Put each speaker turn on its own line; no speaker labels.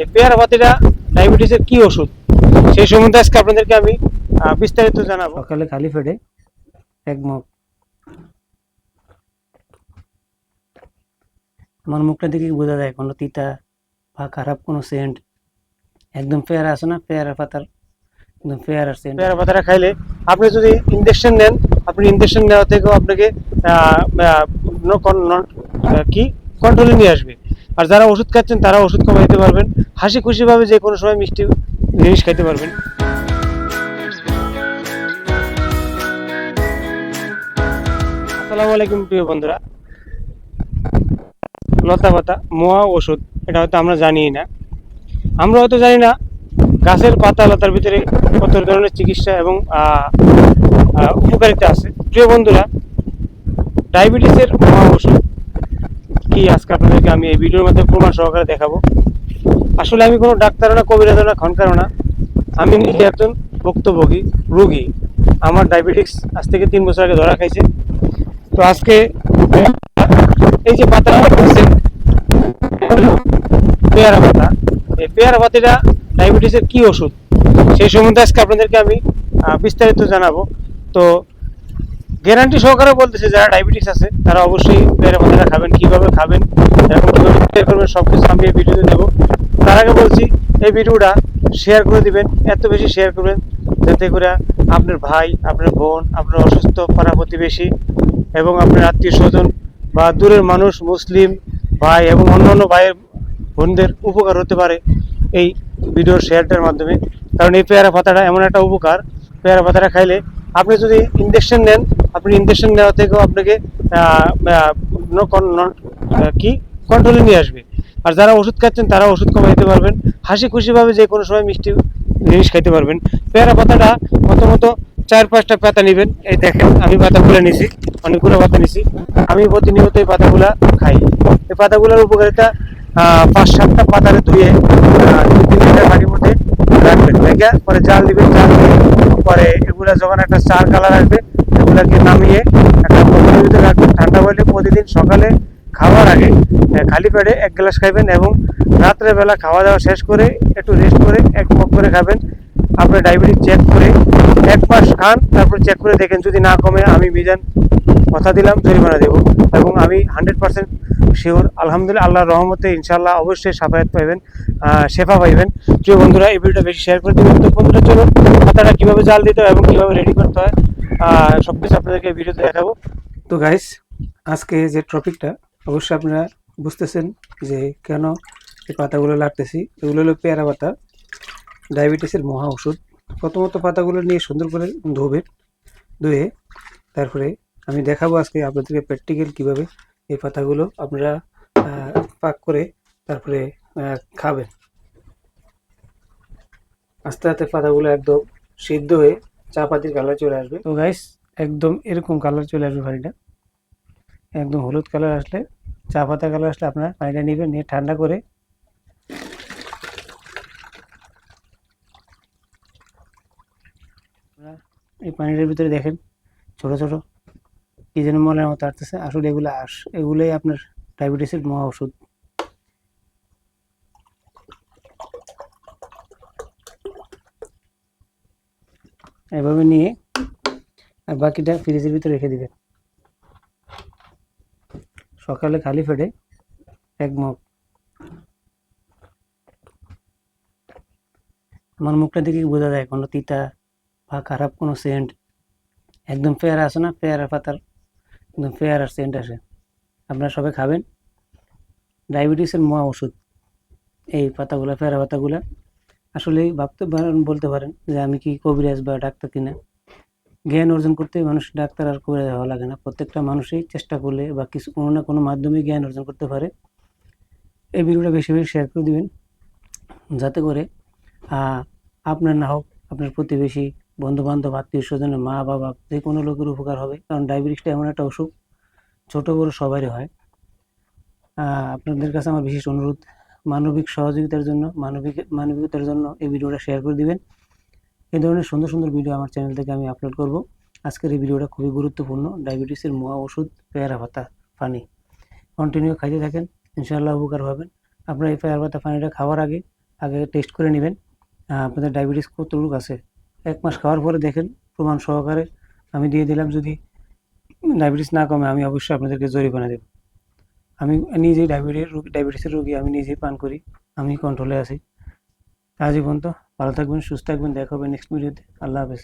এই পেয়ারা পাতিটা ডায়াবেটিসের কি ওষুধ? সেই সম্বন্ধে আজকে আপনাদেরকে আমি বিস্তারিত জানাব।
সকালে খালি পেটে এক মগ আমার মুখটা দেখে বোঝা যায়? কোনো তিতা বা খারাপ কোনো সেন্ট একদম পেয়ারা আছে না? পেয়ারা পাতার একদম পেয়ারা সেন্ট
পেয়ারা পাতাটা খাইলে আপনি যদি ইনজেকশন নেন আপনি ইনজেকশন নেওয়া থেকেও আপনাকে কি? কন্ট্রোলে নিয়ে আসবে। আর যারা ওষুধ খাচ্ছেন, তারা ওষুধ কমে দিতে পারবেন। হাসি খুশিভাবে যে কোনো সময় মিষ্টি জিনিস খাইতে পারবেন। আসসালামু আলাইকুম প্রিয় বন্ধুরা। লতা পাতা, মোয়া ওষুধ, এটা হয়তো আমরা জানিই না। আমরা হয়তো জানি না গাছের পাতা লতার ভিতরে কত ধরনের চিকিৎসা এবং উপকারিতা আছে। প্রিয় বন্ধুরা, ডায়াবেটিসের মহা ওষুধ কি আজকে আপনাদেরকে আমি এই ভিডিওর মধ্যে প্রমাণ সহকারে দেখাবো। আসলে আমি কোনো ডাক্তারও না, কবিরাজও না, খনকারও না। আমি নিজে একজন ভুক্তভোগী, রুগী। আমার ডায়াবেটিস আজ থেকে তিন বছর আগে ধরা খাইছে। তো আজকে এই যে পাতাটা দেখতেছেন পেয়ারা পাতা, এই পেয়ারা পাতিটা ডায়াবেটিসের কি ওষুধ? সেই সম্বন্ধে আজকে আপনাদেরকে আমি বিস্তারিত জানাব। তো গ্যারান্টি সহকারে বলতেছে, যারা ডায়াবেটিস আছে, তারা অবশ্যই পেয়ারা পাতাটা খাবেন, কীভাবে খাবেন তৈরি করবেন সব কিছু আমি এই ভিডিওতে দেবো। তার আগে বলছি, এই ভিডিওটা শেয়ার করে দিবেন, এত বেশি শেয়ার করবেন, যাতে করে আপনার ভাই, আপনার বোন, আপনার অসুস্থ পাড়া প্রতিবেশী এবং আপনার আত্মীয় স্বজন বা দূরের মানুষ, মুসলিম ভাই এবং অন্যান্য ভাইয়ের বোনদের উপকার হতে পারে এই ভিডিওর শেয়ারটার মাধ্যমে। কারণ এই পেয়ারা পাতাটা এমন একটা উপকার, পেয়ারা পাতাটা খাইলে আপনি যদি ইনজেকশন নেন, আপনি ইনজেকশন নেওয়া থেকেও আপনাকে কি? কন্ট্রোলে নিয়ে আসবে। আর যারা ওষুধ খাচ্ছেন তারা ওষুধ কমে দিতে পারবেন। হাসি খুশিভাবে যে কোনো সময় মিষ্টি জিনিস খাইতে পারবেন। পেয়ারা পাতাটা প্রথমত চার পাঁচটা পাতা নেবেন। এই দেখেন, আমি পাতা খুলে নিছি, অনেকগুলো পাতা নিছি। আমি প্রতিনিয়ত এই পাতাগুলা খাই। এই পাতাগুলোর উপকারিতা পাঁচ সাতটা পাতারে ধুয়ে তিন লিটার রাখবেন রেখে পরে জাল দিবেন জাল দিয়ে পরে এগুলা যখন একটা চার কালার আসবে, এগুলাকে নামিয়ে একটা ভিতরে রাখবেন ঠান্ডা হলে প্রতিদিন সকালে খাওয়ার আগে খালি পেটে এক গ্লাস খাবেন এবং রাত্রে বেলা খাওয়া দাওয়া শেষ করে একটু রেস্ট করে এক মগ করে খাবেন। আপনার ডায়াবেটিস চেক করে এক মাস খান, তারপরে চেক করে দেখেন, যদি না কমে আমি মিজান কথা দিলাম, জরিমানা দেবো। এবং আমি হান্ড্রেড পার্সেন্ট শিওর, আলহামদুলিল্লাহ, আল্লাহর রহমতে ইনশাল্লাহ অবশ্যই সাফায়াত পাইবেন শেফা পাইবেন। প্রিয় বন্ধুরা, এই ভিডিওটা বেশি শেয়ার করে দেবেন তো বন্ধুরা, চলুন পাতাটা কীভাবে জাল দিতে হয় এবং কীভাবে রেডি করতে হয় সব কিছু আপনাদেরকে ভিডিওতে দেখাবো।
তো গাইস আজকে যে টপিকটা অবশ্যই আপনারা বুঝতেছেন যে কেন এই পাতাগুলো লাগতেছি। এগুলো হলো পেয়ারা পাতা, ডায়াবেটিসের মহা ওষুধ। প্রথমত পাতাগুলো নিয়ে সুন্দর করে ধোবেন ধুয়ে তারপরে আমি দেখাবো আজকে আপনাদেরকে প্র্যাকটিক্যাল কীভাবে এই পাতাগুলো আপনারা পাক করে তারপরে খাবেন। আস্তে আস্তে পাতাগুলো একদম সিদ্ধ হয়ে চা পাতির কালার চলে আসবে। তো গাইস একদম এরকম কালার চলে আসবে পানিটা একদম হলুদ কালার আসলে চা পাতা কালার আসলে আপনারা পানিটা নেবেন, নিয়ে ঠান্ডা করে। এই পানিটার ভিতরে দেখেন, ছোট ছোট। কি যেন মলের মতো আসতেছে আসলে এগুলো আস, এগুলোই আপনার ডায়াবেটিসের মহা ওষুধ। এভাবে নিয়ে আর বাকিটা ফ্রিজের ভিতরে রেখে দিবেন। সকালে খালি ফেটে এক মগ। আমার মুখটা দেখে বোঝা যায়? কোনো তিতা বা খারাপ কোনো সেন্ট একদম পেয়ারা আছে না? পেয়ারা পাতার একদম পেয়ারার সেন্ট আসে। আপনারা সবাই খাবেন। ডায়াবেটিসের মহা ওষুধ। এই পাতাগুলা পেয়ারা পাতাগুলা। আসলে ভাবতে পারেন, বলতে পারেন যে আমি কি কবিরাজ বা ডাক্তার কিনা। জ্ঞান অর্জন করতে মানুষ ডাক্তার আর কবিরাজ হওয়া লাগে না। প্রত্যেকটা মানুষই চেষ্টা করলে বা কিছু, কোনো না কোনো মাধ্যমে জ্ঞান অর্জন করতে পারে। এই ভিডিওটা বেশি বেশি শেয়ার করে দিবেন। যাতে করে আপনার না হোক, আপনার প্রতিবেশী বন্ধু বান্ধব আত্মীয় স্বজনের মা বাবা যে কোনো লোকের উপকার হবে। কারণ ডায়াবেটিসটা এমন একটা অসুখ, ছোট বড় সবারই হয়। আপনাদের কাছে আমার বিশেষ অনুরোধ, মানবিক সহযোগিতার জন্য, মানবিক, মানবিকতার জন্য এই ভিডিওটা শেয়ার করে দিবেন। এই ধরনের সুন্দর সুন্দর ভিডিও আমার চ্যানেল থেকে আমি আপলোড করব। আজকের এই ভিডিওটা খুবই গুরুত্বপূর্ণ ডায়াবেটিসের মহা ওষুধ, পেয়ারা ভাতা পানি। কন্টিনিউ খাইতে থাকেন, ইনশাআল্লাহ উপকার পাবেন আপনারা এই পেয়ার ভাতা পানিটা খাওয়ার আগে আগে টেস্ট করে নেবেন। আপনাদের ডায়াবেটিস কতটুকু আছে? এক মাস খাওয়ার পরে দেখেন প্রমাণ সহকারে আমি দিয়ে দিলাম, যদি ডায়াবেটিস না কমে আমি অবশ্যই আপনাদেরকে জরিমানা দেব। আমি নিজেই ডায়াবেটিস ডায়াবেটিসের রোগী, আমি নিজেই পান করি, আমি কন্ট্রোলে আছি। আজীবন তো ভালো থাকবেন, সুস্থ থাকবেন, দেখা হবে নেক্সট ভিডিওতে আল্লাহ হাফেজ।